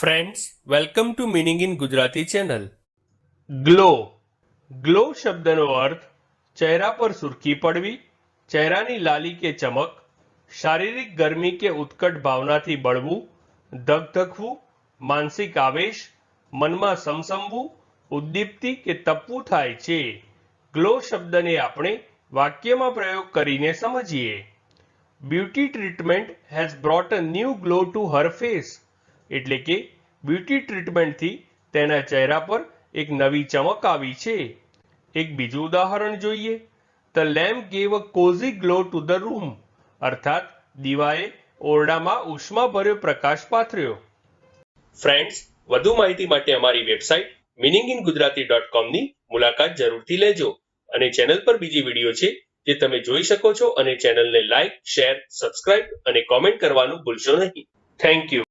Friends welcome to meaning in Gujarati channel glow glow શબ્દનો અર્થ ચહેરા પર સુરખી પડવી, ચહેરાની લાલી કે ચમક, શારીરિક ગરમી કે ઉત્કટ ભાવનાથી બળવું, ધગધગવું, માનસિક આવેશ, મનમાં સમસમવું, ઉદ્દીપ્તિ કે તપવું થાય છે. ગ્લો શબ્દને આપણે વાક્યમાં પ્રયોગ કરીને સમજીએ. Beauty treatment has brought a new glow to her face એટલે કે બ્યુટી ટ્રીટમેન્ટથી તેના ચહેરા પર એક નવી ચમક આવી છે. એક બીજું ઉદાહરણ જોઈએ. The lamp gave a cozy glow to the room અર્થાત દીવાએ ઓરડામાં ઉષ્માભર્યો પ્રકાશ પાથર્યો. ફ્રેન્ડ્સ વધુ માહિતી માટે અમારી website meaning in Gujarati dot કોમની મુલાકાત જરૂરથી લેજો અને ચેનલ પર બીજી વીડિયો છે જે તમે જોઈ શકો છો અને ચેનલને લાઇક શેર સબસ્ક્રાઇબ અને કોમેન્ટ કરવાનું ભૂલશો નહીં. Thank you